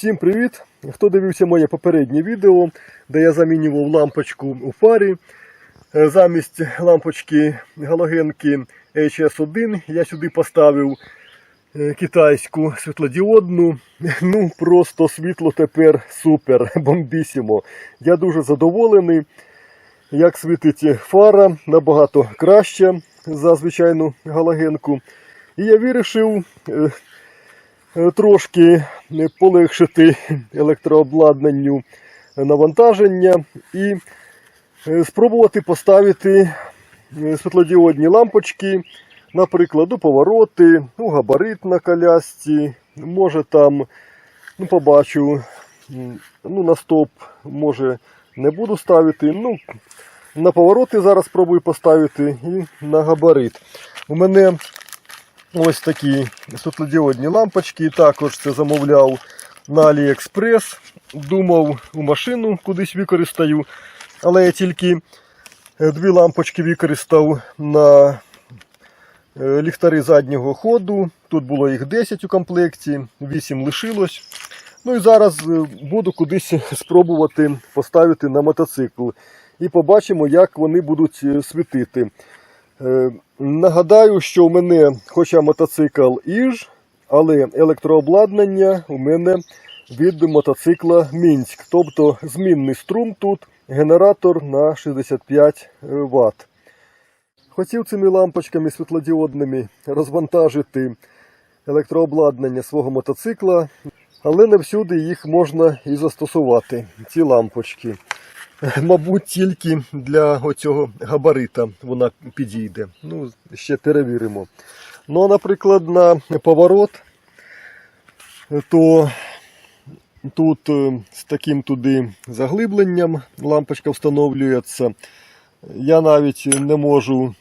Всім привіт! Хто дивився моє попереднє відео, де я замінював лампочку у фарі. Е, Замість лампочки галогенки HS1 я сюди поставив е, китайську світлодіодну. Ну, просто світло тепер супер, бомбісімо. Я дуже задоволений. Як світить фара, набагато краще за звичайну галогенку. І я вирішив е, трошки полегшити електрообладнанню навантаження і е, спробувати поставити е, світлодіодні лампочки, наприклад, у повороти, у габарит на колясці, може там, ну, побачу, ну, на стоп, може не буду ставити. Ну, на повороти зараз спробую поставити і на габарит. У мене ось такі світлодіодні лампочки. Також це замовляв на AliExpress. Думав у машину кудись використаю. Але я тільки е, дві лампочки використав на е, ліхтари заднього ходу. Тут було їх 10 у комплекті, 8 лишилось. Ну і зараз е, буду кудись спробувати поставити на мотоцикл. І побачимо, як вони будуть світити. Е, Нагадаю, що у мене, хоча мотоцикл іж, але електрообладнання у мене від мотоцикла Мінськ. Тобто змінний струм тут, генератор на 65 Вт. Хотів цими лампочками світлодіодними розвантажити електрообладнання свого мотоцикла, але не всюди їх можна і застосувати, ці лампочки. Мабуть, тільки для оцього габарита вона підійде. Ну, ще перевіримо. Ну, наприклад, на поворот, то тут е, з таким туди заглибленням лампочка встановлюється. Я навіть не можу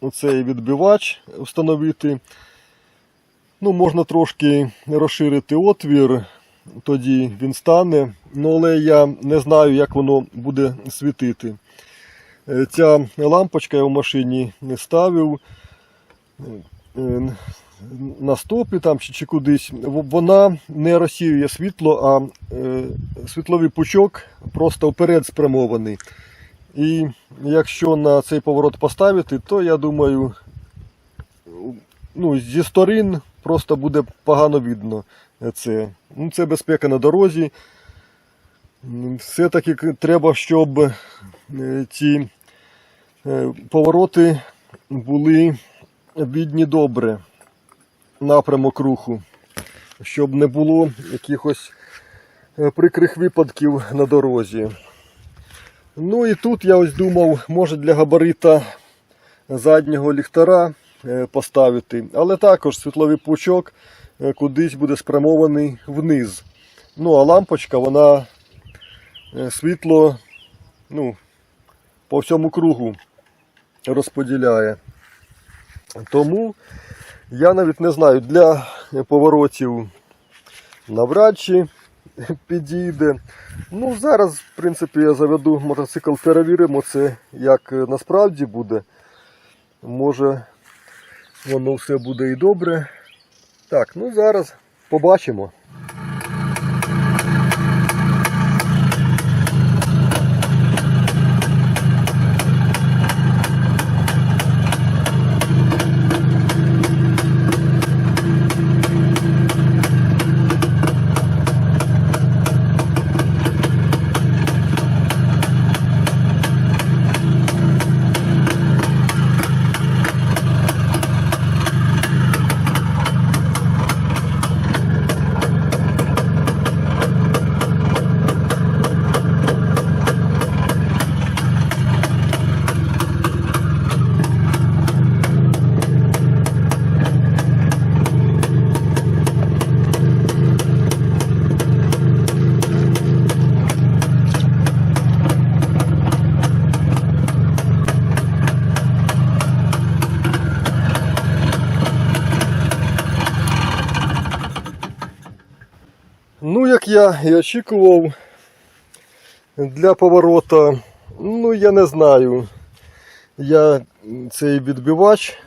оцей відбивач встановити. Ну, можна трошки розширити отвір, тоді він стане. Ну, але я не знаю, як воно буде світити. Е, Ця лампочка я в машині не ставив е, на стопі там чи, чи кудись. Вона не розсіює світло, а е, світловий пучок просто вперед спрямований. І якщо на цей поворот поставити, то я думаю, ну, зі сторін просто буде погано видно це. Ну, це безпека на дорозі. Все-таки треба, щоб е, ці е, повороти були видні добре, напрямок руху, щоб не було якихось е, прикрих випадків на дорозі. Ну і тут я ось думав, може для габарита заднього ліхтара поставити, але також світловий пучок кудись буде спрямований вниз. Ну а лампочка, вона е, світло ну, по всьому кругу розподіляє. Тому я навіть не знаю, для поворотів навряд чи підійде. Ну, зараз, в принципі, я заведу мотоцикл, перевіримо це, як е, насправді буде. Може, воно все буде і добре. Так, ну зараз побачимо. Як я і очікував, для поворота, ну, я не знаю. Я цей відбивач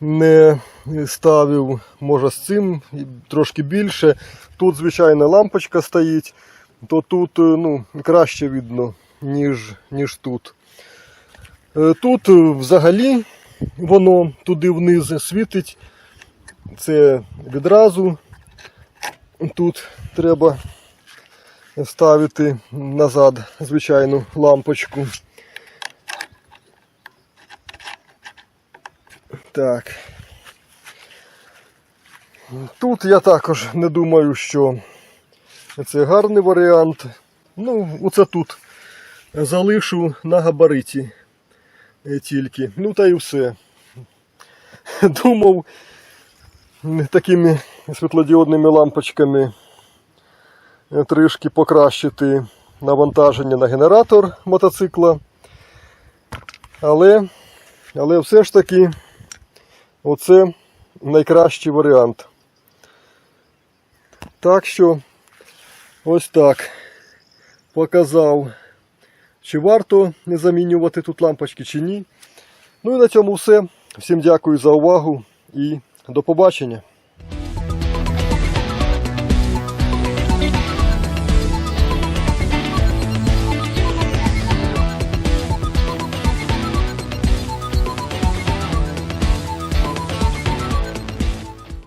не ставив, може з цим трошки більше. Тут звичайна лампочка стоїть, то тут е, ну, краще видно, ніж, ніж тут. Е, Тут взагалі воно туди вниз світить. Це відразу тут треба ставити назад звичайну лампочку. Так. Тут я також не думаю, що це гарний варіант. Ну, оце тут залишу на габариті е, тільки. Ну та і все. Думав такими світлодіодними лампочками е, трішки покращити навантаження на генератор мотоцикла. Але, але все ж таки оце найкращий варіант. Так що ось так показав, чи варто не замінювати тут лампочки, чи ні. Ну і на цьому все. Всім дякую за увагу і до побачення.